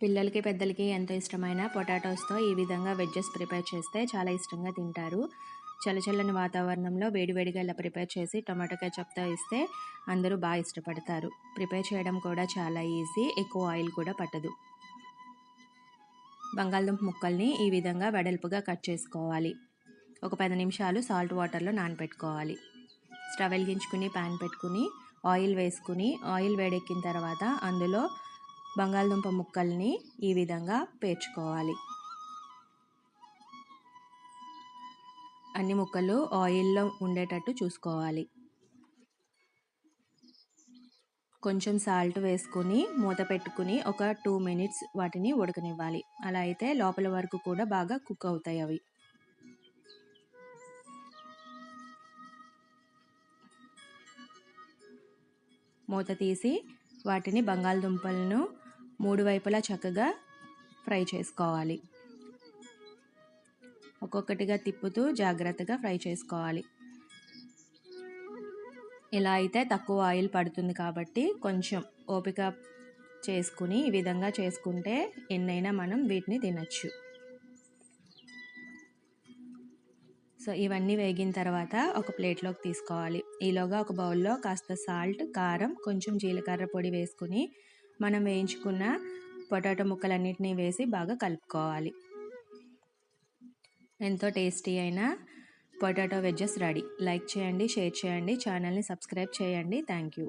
పిల్లలకి పెద్దలకి ఎంతో ఇష్టమైన పొటాటోస్తో ఈ విధంగా వెజ్జెస్ ప్రిపేర్ చేస్తే చాలా ఇష్టంగా తింటారు. చల్లచల్లని వాతావరణంలో వేడివేడిగా ఇలా ప్రిపేర్ చేసి టొమాటో కెచప్తో ఇస్తే అందరూ బాగా ఇష్టపడతారు. ప్రిపేర్ చేయడం కూడా చాలా ఈజీ ఎక్కువ ఆయిల్ కూడా పట్టదు. బంగాళదుంప ముక్కల్ని ఈ విధంగా వెడల్పుగా కట్ చేసుకోవాలి. ఒక పది నిమిషాలు సాల్ట్ వాటర్లో నానబెట్టుకోవాలి స్టవ్ వెలిగించుకుని ప్యాన్ పెట్టుకుని ఆయిల్ వేసుకుని ఆయిల్ వేడెక్కిన తర్వాత అందులో బంగాళదుంప ముక్కల్ని ఈ విధంగా పేర్చుకోవాలి. అన్ని ముక్కలు ఆయిల్లో ఉండేటట్టు చూసుకోవాలి. కొంచెం సాల్ట్ వేసుకుని మూత పెట్టుకుని ఒక టూ మినిట్స్ వాటిని ఉడకనివ్వాలి. అలా అయితే లోపల వరకు కూడా బాగా కుక్ అవుతాయి అవి. మూత తీసి వాటిని బంగాళదుంపలను మూడు వైపులా చక్కగా ఫ్రై చేసుకోవాలి. ఒక్కొక్కటిగా తిప్పుతూ జాగ్రత్తగా ఫ్రై చేసుకోవాలి. ఇలా అయితే తక్కువ ఆయిల్ పడుతుంది కాబట్టి కొంచెం ఓపిక చేసుకుని ఈ విధంగా చేసుకుంటే ఎన్నైనా మనం వీటిని తినచ్చు. సో ఇవన్నీ వేగిన తర్వాత ఒక ప్లేట్లోకి తీసుకోవాలి. ఈలోగా ఒక బౌల్లో కాస్త సాల్ట్ కారం కొంచెం జీలకర్ర పొడి వేసుకుని మనం వేయించుకున్న పొటాటో ముక్కలన్నిటినీ వేసి బాగా కలుపుకోవాలి. ఎంతో టేస్టీ అయిన పొటాటో వెజ్జెస్ రెడీ. లైక్ చేయండి షేర్ చేయండి ఛానల్ని సబ్స్క్రైబ్ చేయండి. Thank you.